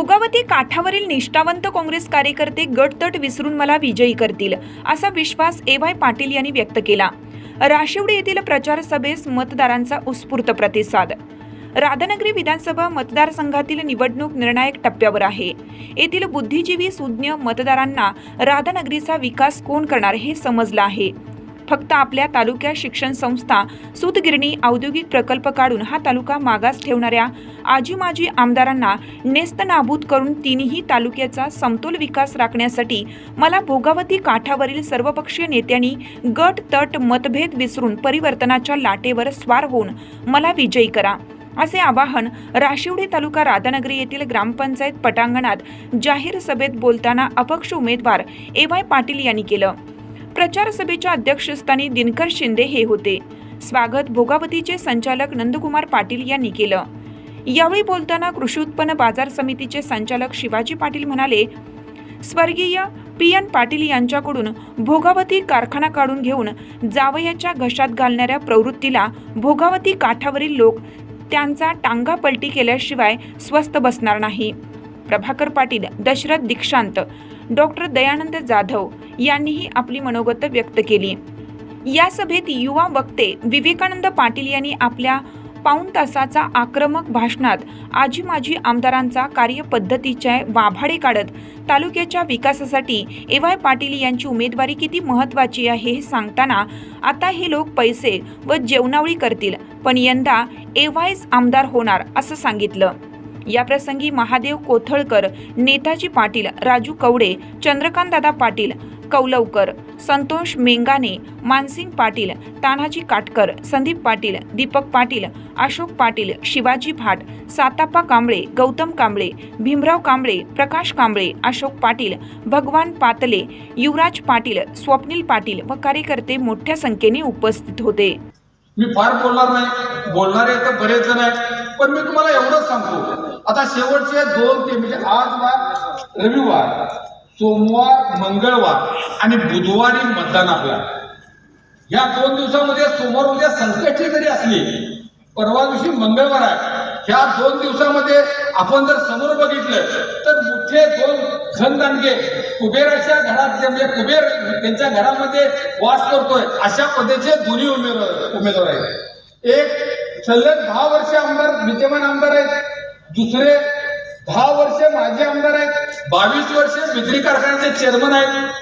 भोगावती काठावरील निष्ठावंत काँग्रेस कार्यकर्ते गटतट विसरून मला विजयी करतील असा विश्वास ए वाय पाटील यांनी व्यक्त केला. राशिवडी येथील प्रचार सभेस मतदारांचा उत्स्फूर्त प्रतिसाद. राधानगरी विधानसभा मतदारसंघातील निवडणूक निर्णायक टप्प्यावर आहे. येथील बुद्धिजीवी सुज्ञ मतदारांना राधानगरीचा विकास कोण करणार हे समजलं आहे. फक्त आपल्या तालुक्यात शिक्षण संस्था सूतगिरणी औद्योगिक प्रकल्प काढून हा तालुका मागास ठेवणाऱ्या आजी माजी आमदारांना नेस्तनाबूत करून तिन्ही तालुक्याचा समतोल विकास राखण्यासाठी मला भोगावती काठावरील सर्वपक्षीय नेत्यांनी गट तट मतभेद विसरून परिवर्तनाच्या लाटेवर स्वार होऊन मला विजयी करा. असे आवाहन राशिवडी तालुका राधानगरी येथील ग्रामपंचायत पटांगणात जाहीर सभेत बोलताना अपक्ष उमेदवार ए वाय पाटील यांनी केलं. प्रचार सभेच्या अध्यक्षस्थानी दिनकर शिंदे हे होते. स्वागत भोगावतीचे संचालक नंदकुमार पाटील यांनी केलं. यावेळी बोलताना कृषी उत्पन्न बाजार समितीचे संचालक शिवाजी पाटील म्हणाले स्वर्गीय पी. एन. पाटील यांच्याकडून भोगावती कारखाना काढून घेऊन जावयाच्या घशात घालणाऱ्या प्रवृत्तीला भोगावती काठावरील लोक त्यांचा टांगा पलटी केल्याशिवाय स्वस्थ बसणार नाही. प्रभाकर पाटील दशरथ दीक्षांत डॉक्टर दयानंद जाधव यांनीही आपली मनोगत व्यक्त केली. या सभेत युवा वक्ते विवेकानंद पाटील यांनी आपल्या पाऊण तासाचा आक्रमक भाषणात आजी माजी आमदारांचा कार्यपद्धतीच्या वाभाडे काढत तालुक्याच्या विकासासाठी ए वाय पाटील यांची उमेदवारी किती महत्त्वाची आहे हे सांगताना आता हे लोक पैसे व जेवणावळी करतील पण यंदा ए वायच आमदार होणार असं सांगितलं. याप्रसंगी महादेव कोथळकर नेताजी पाटील राजू कवडे चंद्रकांतदादा पाटील कौलवकर संतोष मेंगाने मानसिंग पाटील तानाजी काटकर संदीप पाटील दीपक पाटील अशोक पाटील शिवाजी भाट सातापा कांबळे गौतम कांबळे भीमराव कांबळे प्रकाश कांबळे अशोक पाटील भगवान पातले युवराज पाटील स्वप्नील पाटील व कार्यकर्ते मोठ्या संख्येने उपस्थित होते. मी फार बोलणार नाही. बोलणारे तर बरेच जण आहेत पण मी तुम्हाला एवढंच सांगतो. आता शेवटचे दोन ते म्हणजे आज वार रविवार सोमवार मंगळवार आणि बुधवारी मतदान आपला. या दोन दिवसामध्ये सोमवार उद्या संकटची जरी असली परवा दिवशी मंगळवार आहे. ह्या दोन दिवसामध्ये आपण जर समोर बघितलं तर मोठे दोन घनदांडगे कुबेराच्या घरात म्हणजे कुबेर त्यांच्या घरामध्ये वास करतोय अशा पद्धतीचे दोन्ही उमेदवार उमेदवार आहेत. एक सलग दहा वर्ष आमदार विद्यमान आमदार आहेत. दुसरे दहा वर्ष माजी आमदार आहेत बावीस वर्ष विक्री कारखान्याचे चेअरमन आहेत.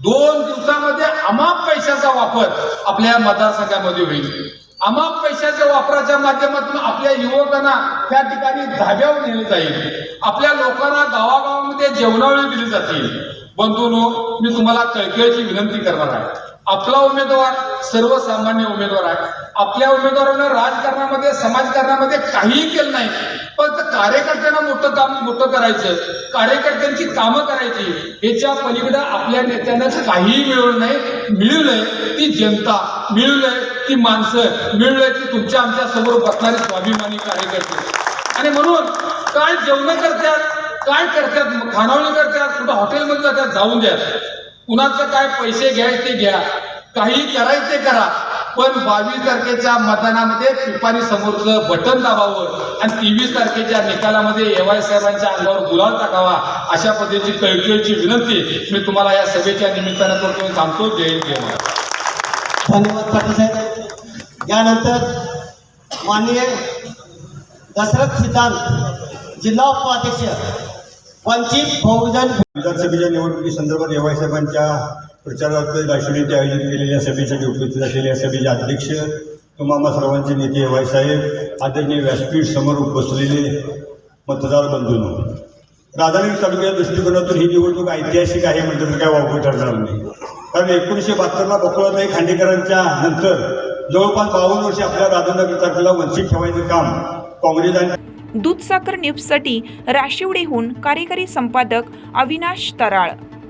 दोन दिवसामध्ये अमाप पैशाचा वापर आपल्या मतदारसंघामध्ये होईल. अमाप पैशाच्या वापराच्या माध्यमातून आपल्या युवकांना त्या ठिकाणी धाब्यावर नेलं जाईल. आपल्या लोकांना गावागावामध्ये जेवणावळी दिली जातील. बंधूनो मी तुम्हाला कळकळीची विनंती करणार आहे. आपला उमेदवार सर्वसामान्य उमेदवार आहे. आपल्या उमेदवारानं राजकारणामध्ये समाजकारणामध्ये काहीही केलं नाही. कार्यकर्त्यांना मोठं काम मोठं करायचं कार्यकर्त्यांची कामं करायची याच्या पलीकडे आपल्या नेत्यांना काहीही मिळवलं नाही मिळवलंय ती जनता मिळवलंय ती माणसं मिळवलंय ती तुमच्या आमच्यासमोर बसणारे स्वाभिमानी कार्यकर्ते. आणि म्हणून काय जेवण करतात काय करतात खानावळी करतात कुठं हॉटेलमध्ये जातात जाऊन द्या. कुणाचं काय पैसे घ्यायचे ते घ्या. काही करायचे करा. पण बावीस तारखेच्या मतदानामध्ये पिपाणी समोरचं बटन दाबावं आणि तेवीस तारखेच्या निकालामध्ये एवाय साहेबांच्या अंगावर गुलाल टाकावा अशा पद्धतीची कळकळीची विनंती मी तुम्हाला या सभेच्या निमित्तानं करतो. थांबतो. जय हिंद, जय धन्यवाद पाटील साहेब. यानंतर माननीय दशरथ सिद्धांत जिल्हा उपाध्यक्ष वंचित बहुजन विधानसभेच्या निवडणुकीसंदर्भात एवाय साहेबांच्या प्रचारार्थ राष्ट्रवादीचे आयोजित केलेल्या सभेसाठी उपस्थित असलेल्या सभेचे अध्यक्ष तुम्हाला सर्वांचे नेते एवाय साहेब आदरणीय व्यासपीठ समोर बसलेले मतदार बंधूंनो. राधानगरी तालुक्याच्या दृष्टिकोनातून ही निवडणूक ऐतिहासिक आहे म्हणजे तर काय वापर ठरणार नाही. कारण एकोणीसशे बहात्तरला बकुळाताई खांडेकरांच्या नंतर जवळपास बावन्न वर्षे आपल्या राधानगरी तालुक्याला वंचित ठेवायचं काम काँग्रेस आणि दूधसागर न्यूजसाठी राशिवडेहून कार्यकारी संपादक अविनाश तराळ.